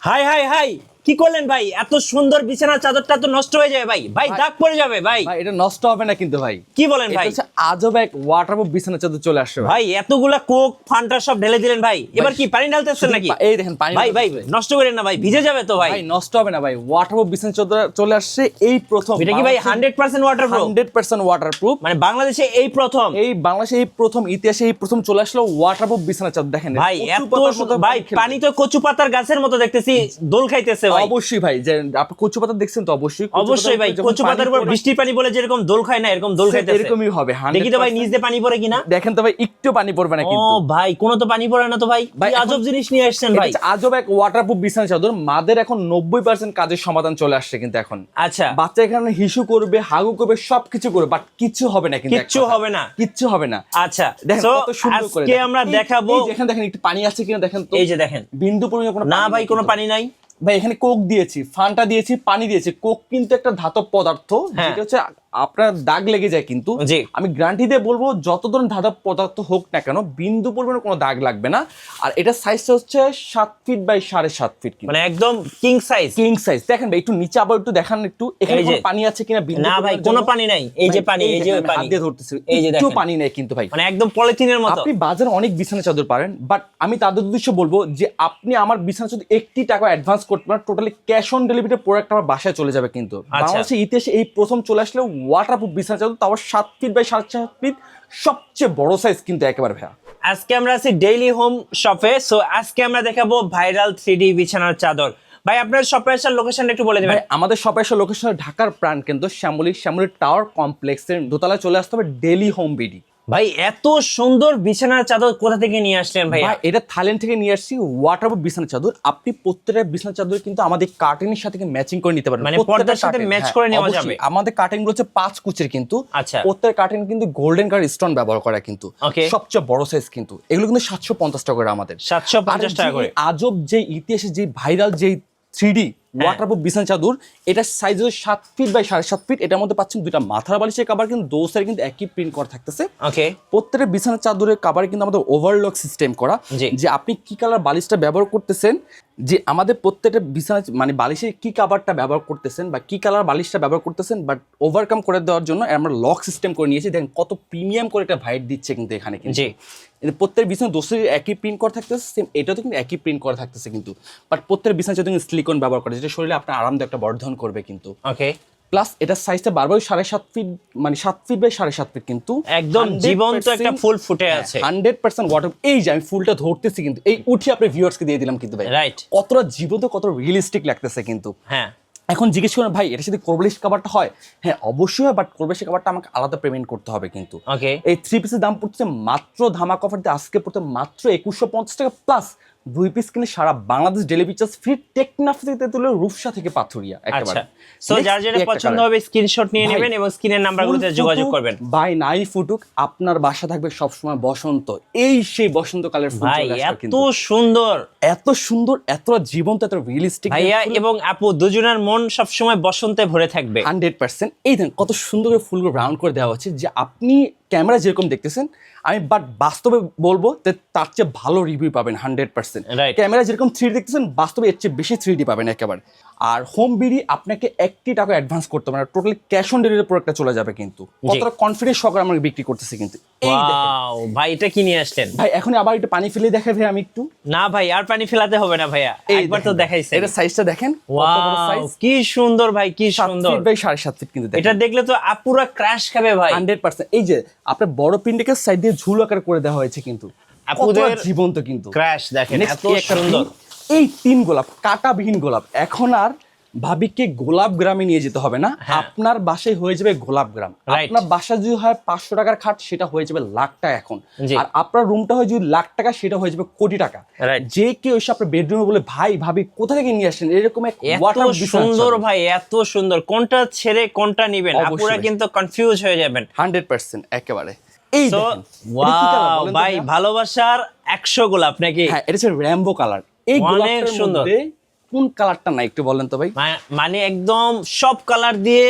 High high high কি করলেন ভাই? এত সুন্দর বিছানার চাদরটা তো নষ্ট হয়ে যাবে ভাই। ভাই দাগ পড়ে যাবে ভাই। ভাই এটা নষ্ট হবে না কিন্তু ভাই। কি বলেন এটা ভাই? আজব এক ওয়াটারপ্রুফ বিছানা চাদর চলে আসছে ভাই। এতগুলা কোক ফান্টা সব ঢেলে দিলেন ভাই। এবার কি পানি ঢালতেছেন নাকি? এই দেখেন পানি ভাই ভাই নষ্ট করেন না ভাই ভিজে যাবে তো ভাই। ভাই নষ্ট হবে না ভাই। ওয়াটারপ্রুফ বিছানা চাদর চলে আসছে এই প্রথম এটা কি ভাই hundred percent water hundred percent waterproof মানে বাংলাদেশে এই প্রথম। এই বাংলাদেশে এই প্রথম ইতিহাসে এই প্রথম চলে আসলো ওয়াটারপ্রুফ বিছানা চাদর দেখেন। ভাই এত ভাই। পানি তো কচু পাতার গাছের মতো দেখতেছি দোল খাইতেছে ভাই। অবশ্যই ভাই যে আপনি কচু পাতা দেখছেন তো অবশ্যই। অবশ্যই ভাই কচু পাতার উপর পড়ে, বৃষ্টির পানি বলে যেরকম দোল খায় না এরকম দোল খাইতেছে। এরকমই হবে দেখি তো ভাই 100% দিয়ে পানি পড়ে কিনা? দেখেন তো ভাই একটু পানি পড়বে না কিন্তু। ও ভাই কোনো তো পানি পড়ে না তো ভাই। ভাই, আজব জিনিস নিয়ে আসছেন ভাই। আজব এক ওয়াটারপ্রুফ বিছানা চাদর। মাদের এখন নব্বই পার্সেন্ট কাজের সমাধান চলে আসছে কিন্তু এখন। আচ্ছা। বাচ্চা এখানে হিসু করবে হাগু করবে সবকিছু করবে বাট কিছু হবে না কিন্তু কথায়। হবে না। কিচ্ছু হবে না। আচ্ছা দেখেন কত সুন্দর করে আজকে আমরা দেখাবো এই যেখানে দেখেন একটু পানি আছে কিনা দেখেন তো। এই যে দেখেন। বিন্দু পরিমাণ কোনো না ভাই কোনো পানি নাই। ভাই এখানে কোক দিয়েছি ফানটা দিয়েছি পানি দিয়েছি কোক কিন্তু একটা ধাতব পদার্থ হ্যাঁ। যেটা হচ্ছে আপনার দাগ লেগে যায় কিন্তু। আমি গ্যারান্টি দিয়ে বলব যত ধরনের ধাতব পদার্থ হোক না কেন বিন্দু পরিমাণে কোনো দাগ লাগবে না। আর এটা সাইজটা হচ্ছে সাত ফিট বাই সাড়ে সাত ফিট মানে একদম কিং সাইজ কিং সাইজ দেখেন ভাই একটু নিচে আবার একটু দেখান একটু। এখানে। কোনো পানি আছে কিনা? না ভাই কোনো পানি নাই। এই যে পানি এই যে পানি। দিয়ে ধরতেছি। এই যে একটু পানি নেই কিন্তু ভাই। মানে একদম পলিথিনের মতো। আপনি বাজারে অনেক বিছানা চাদর পারেন বাট আমি তাদের উদ্দেশ্যে বলব যে আপনি আমার বিছানা চাদর একটি টাকা অ্যাডভান্স করতে পারেন totally cash on delivery product আমার বাসায় চলে যাবে কিন্তু। বাংলাদেশের ইতিহাসে এই প্রথম চলে আসলে ওয়াটারপ্রুফ বিছানা চাদর তাও সাত ফিট বাই সাড়ে সাত ফিট সবচেয়ে বড় সাইজ কিন্তু একেবারে ভাইয়া। আজকে আমরা আছি ডেইলি হোম শপে সো আজকে আমরা দেখাবো ভাইরাল থ্রি বিছানার চাদর। ভাই আপনার শপে আসার লোকেশন একটু বলে দেবেন। ভাই আমাদের শপে আসার লোকেশন ঢাকার প্রাণ কেন্দ্র শ্যামলী শ্যামলী টাওয়ার কমপ্লেক্সের দোতলায় চলে আসতে হবে ডেইলি হোম বিডি ভাই এত সুন্দর বিছানার চাদর কোথা থেকে নিয়ে আসলেন ভাই এটা থাইল্যান্ড থেকে নিয়ে আসছি ওয়াটারপ্রুফ বিছানা চাদর আপনি প্রত্যেকটা বিছানার চাদর কিন্তু আমাদের কার্টেনের সাথে ম্যাচিং করে নিতে পারেন মানে পর্দার সাথে ম্যাচ করে নেওয়া। যাবে। আমাদের কার্টেনগুলো হচ্ছে পাঁচ কুচের কিন্তু আচ্ছা। প্রত্যেক কার্টেন কিন্তু গোল্ডেন কালার স্টোন ব্যবহার করা কিন্তু সবচেয়ে বড় সাইজ কিন্তু এগুলো কিন্তু সাতশো পঞ্চাশ টাকা করে আমাদের 750 টাকা করে। আজব যে ইতিহাসে যে ভাইরাল যে থ্রি ওয়াটারপ্রুফ বিছানা চাদর এটার সাইজ হচ্ছে সাত ফিট বাই সাড়ে সাত ফিট এটার মধ্যে পাচ্ছেন দুইটা মাথার বালিশের কাবার কিন্তু দো সাইড কিন্তু একই প্রিন্ট করা থাকতেছে। ওকে প্রত্যেকটা বিছানা চাদরের কাভারে কিন্তু আমাদের ওভারলক সিস্টেম করা। যে আপনি কি কালার বালিশটা ব্যবহার করতেছেন যে আমাদের প্রত্যেকটা বিছানা মানে বালিশের কি কাভারটা ব্যবহার করতেছেন বা কি কালার বালিশটা ব্যবহার করতেছেন বাট ওভারকাম করে দেওয়ার জন্য আমরা লক সিস্টেম করে নিয়েছি। দেখেন কত প্রিমিয়াম করে একটা ভাইট দিচ্ছে কিন্তু এখানে কিন্তু। প্রত্যেক বিছানা দোষের একই প্রিন্ট করা থাকতেছে সেম এটাও কিন্তু একই প্রিন্ট করা থাকতেছে কিন্তু। বাট প্রত্যেক বিছানা কিন্তু সিলিকন ব্যবহার করে যেটা শরীরে আপনার আরামদায়ক একটা বর্ধন করবে কিন্তু। ওকে প্লাস এটার সাইজটা বারবার সাড়ে সাত ফিট মানে সাত ফিট বাই সাড়ে সাত ফিট কিন্তু। একদম জীবন্ত একটা ফুল ফুটে আছে। হান্ড্রেড পার্সেন্ট ওয়াটার এই যে আমি ফুলটা ধরতেছি কিন্তু এই উঠি আপনার ভিউয়ার্সকে দিয়ে দিলাম কিন্তু ভাই। রাইট কতটা জীবন্ত কত রিয়েলিস্টিক লাগতেছে কিন্তু। হ্যাঁ। এখন জিজ্ঞেস করেন ভাই এটা যদি কোরবালিশ কাবারটা হয়? হ্যাঁ অবশ্যই হয় বাট কোরবালিশ কাভারটা আমাকে আলাদা পেমেন্ট করতে হবে কিন্তু। ওকে এই থ্রি পিসের দাম পড়ছে মাত্র ধামাক অফার দিয়ে আজকে পড়তে মাত্র একুশশো পঞ্চাশ টাকা প্লাস দুই পিস কিনে সারা Bangladesh delivery charge free Teknaf থেকে তুলে রূপসা থেকে পাথুরিয়া একেবারে। আচ্ছা সো যার যেটা পছন্দ হবে স্ক্রিনশট নিয়ে নেবেন এবং স্ক্রিনের নাম্বারগুলোতে যোগাযোগ করবেন। বাই নাই ফুটুক আপনার বাসা থাকবে সবসময় বসন্ত। এই সেই বসন্তকালের ফুল ভাই এত সুন্দর। এত সুন্দর এত জীবন্ত এত রিয়েলিস্টিক ভাইয়া এবং আপু দুজনের মন সবসময় বসন্তে ভরে থাকবে। Hundred percent. এই দেখেন কত সুন্দর করে ফুলগুলো রাউন্ড করে দেওয়া হচ্ছে যে আপনি ক্যামেরা যেরকম দেখতেছেন আমি বাট বাস্তবে বলব যে তার চেয়ে ভালো রিভিউ পাবেন হান্ড্রেড পার্সেন্ট ক্যামেরা যেরকম থ্রি দেখতেছেন বাস্তবে এর চেয়ে বেশি থ্রি পাবেন একেবারে। আর হোম বিডি আপনাকে একটি টাকা অ্যাডভান্স করতে হবে না টোটালি ক্যাশ অন ডেলিভারি প্রোডাক্টটা চলে যাবে কিন্তু। কতটা কনফিডেন্স সহকারে আমরা বিক্রি করতেছি কিন্তু। ভাই এটা কি নিয়ে আসলেন? ভাই এখন আবার একটু পানি ফেলে দেখাই ভাই আমি একটু। না ভাই আর পানি ফেলাতে হবে না ভাইয়া। একবার তো দেখাইছে এটা সাইজটা দেখেন কি সুন্দর ভাই কি সুন্দর। বাই সাড়ে সাত ফিট কিন্তু এটা দেখলে তো আপুরা ক্র্যাশ খাবে ভাই। হান্ড্রেড পার্সেন্ট এই যে আপনার বড় পিন্ডিকে সাইড দিয়ে ঝুল আকার করে দেওয়া হয়েছে কিন্তু। আপনাদের জীবন্ত কিন্তু। ক্র্যাশ দেখেন এত সুন্দর। তিন- এই তিন গোলাপ কাটাবিহীন গোলাপ। এখন আর ভাবিকে গোলাপ গ্রামে নিয়ে যেতে হবে না। হ্যাঁ। আপনার বাসায় হয়ে যাবে গোলাপ গ্রাম. আপনার বাসা যদি হয় পাঁচশো টাকার খাট সেটা হয়ে যাবে লাখ টাকা এখন। আর আপনার রুমটা হয় যদি লাখ টাকা সেটা হয়ে যাবে কোটি টাকা। যে কেউ এসে আপনার বেডরুমে বলে ভাই ভাবি কোথা থেকে নিয়ে আসেন এরকম এক এত সুন্দর ভাই এত সুন্দর। কোনটা ছেড়ে কোনটা নিবেন? আপুরা কিন্তু কনফিউজ হয়ে যাবেন। হান্ড্রেড পার্সেন্ট একেবারে। এই ভাই ভালোবাসার একশো গোলাপ নাকি? হ্যাঁ এটা হচ্ছে র্যাম্বো কালার এই সুন্দর। মধ্যে কোন কালারটা না একটু বলেন তো ভাই? মানে একদম সব কালার দিয়ে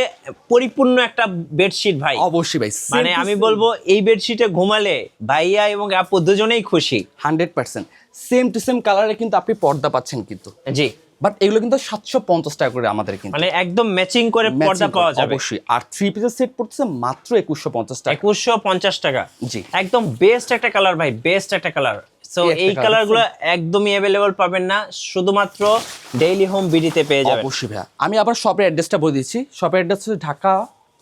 পরিপূর্ণ একটা বেডশিট ভাই। অবশ্যই ভাই মানে আমি বলব এই বেডশিটে ঘুমালে ভাইয়া এবং আপু দুজনেই খুশি। Hundred percent. Same to same কালারে কিন্তু আপনি পর্দা পাচ্ছেন কিন্তু। জি। বাট এগুলো কিন্তু সাতশো পঞ্চাশ টাকা করে আমাদের কিন্তু। মানে একদম ম্যাচিং করে পর্দা পাওয়া যাবে। অবশ্যই। আর থ্রি পিসের সেট পড়তেছে মাত্র একুশশো পঞ্চাশ টাকা। একুশশো পঞ্চাশ টাকা। জি। একদম বেস্ট একটা কালার ভাই বেস্ট একটা কালার সো এই কালারগুলো কালারগুলো একদমই অ্যাভেলেবল পাবেন না শুধুমাত্র ডেইলি হোম বিডিতে পেয়ে যাবেন। অবশ্যই ভাইয়া। আমি আবার শপের অ্যাড্রেসটা বলে দিচ্ছি। শপের অ্যাড্রেস হচ্ছে ঢাকা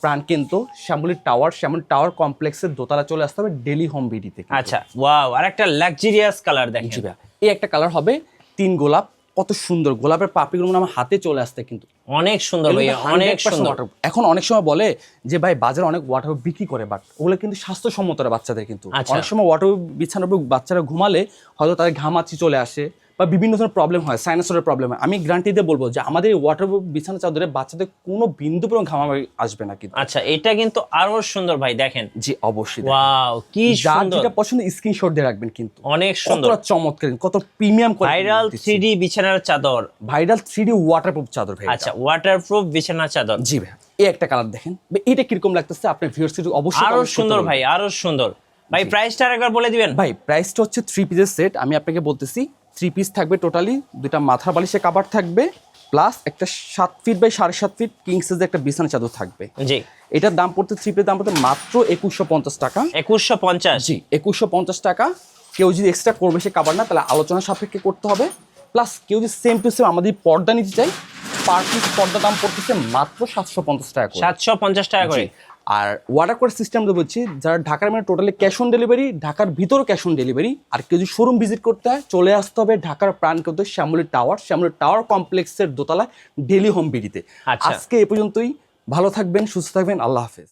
প্রাণ কিন্তু শ্যামলী টাওয়ার শ্যামলী টাওয়ার কমপ্লেক্সের দোতলা চলে আসতে হবে ডেলি হোম বিডিতে আচ্ছা ওয়াও আর একটা লাক্সারিয়াস কালার দেখেন এই একটা কালার হবে তিন গোলাপ কত সুন্দর। গোলাপের পাপড়িগুলো মানে আমার হাতে চলে আসতে কিন্তু। অনেক সুন্দর ভাইয়া অনেক সুন্দর। এখন অনেক সময় বলে যে ভাই বাজারে অনেক ওয়াটার বিক্রি করে বাট ওগুলো কিন্তু স্বাস্থ্যসম্মত বাচ্চাদের কিন্তু। আচ্ছা। অনেক সময় ওয়াটার বিছানোর উপর বাচ্চারা ঘুমালে হয়তো তাদের ঘামাচি চলে আসে বা বিভিন্ন ধরনের প্রবলেম হয় সাইনাসের প্রবলেম হয় আমি গ্যারান্টি দিয়ে বলব যে আমাদের এই ওয়াটার বিছানা চাদরে বাচ্চাদের কোনো বিন্দু পরিমাণ ঘামাবে আসবে না কিন্তু। আচ্ছা এটা কিন্তু আরও সুন্দর ভাই দেখেন। জি অবশ্যই ওয়াও কি সুন্দর যেটা পছন্দ স্ক্রিনশট দিয়ে রাখবেন কিন্তু। অনেক সুন্দর। কতটা চমৎকার কত প্রিমিয়াম ভাইরাল থ্রি ডি বিছানার চাদর। ভাইরাল থ্রি ডি ওয়াটারপ্রুফ চাদর ভাই। আচ্ছা ওয়াটারপ্রুফ বিছানার চাদর। জি ভাই এই একটা কালার দেখেন। এটা কীরকম লাগতেছে? আপনার ভিউয়ার্স অবশ্যই আরও সুন্দর ভাই আরও সুন্দর। ভাই প্রাইসটা আরেকবার বলে দিবেন। ভাই প্রাইসটা হচ্ছে থ্রি পিসের সেট আমি আপনাকে বলতেছি থ্রি পিস থাকবে টোটালি দুটা মাথার বালিশের কাবার থাকবে প্লাস একটা সাত ফিট বাই সাড়ে সাত ফিট কিং সাইজের একটা বিছানা চাদর থাকবে। জি। এটার দাম পড়তে থ্রি পিসের দাম পড়তে মাত্র একুশশো পঞ্চাশ টাকা। একুশশো পঞ্চাশ। জি একুশশো পঞ্চাশ টাকা। কেউ যদি এক্সট্রা করবে সে কাবার না তাহলে আলোচনা সাপেক্ষে করতে হবে। প্লাস কেউ যদি সেম টু সেম আমাদের পর্দা নিতে চাই পার পিস পর্দা দাম পড়তেছে মাত্র সাতশো পঞ্চাশ টাকা করে। সাতশো পঞ্চাশ টাকা করে। আর ওয়াটার কোয়ার সিস্টেম তো বলছি যারা ঢাকার মানে টোটালি ক্যাশ অন ডেলিভারি ঢাকার ভিতরও ক্যাশ অন ডেলিভারি আর কেউ যদি শোরুম ভিজিট করতে হয় চলে আসতে হবে ঢাকার প্রাণ কেউ শ্যামলী টাওয়ার শ্যামলী টাওয়ার কমপ্লেক্সের দোতলা ডেলি হোম বিডিতে। আজকে এ পর্যন্তই ভালো থাকবেন সুস্থ থাকবেন আল্লাহ হাফেজ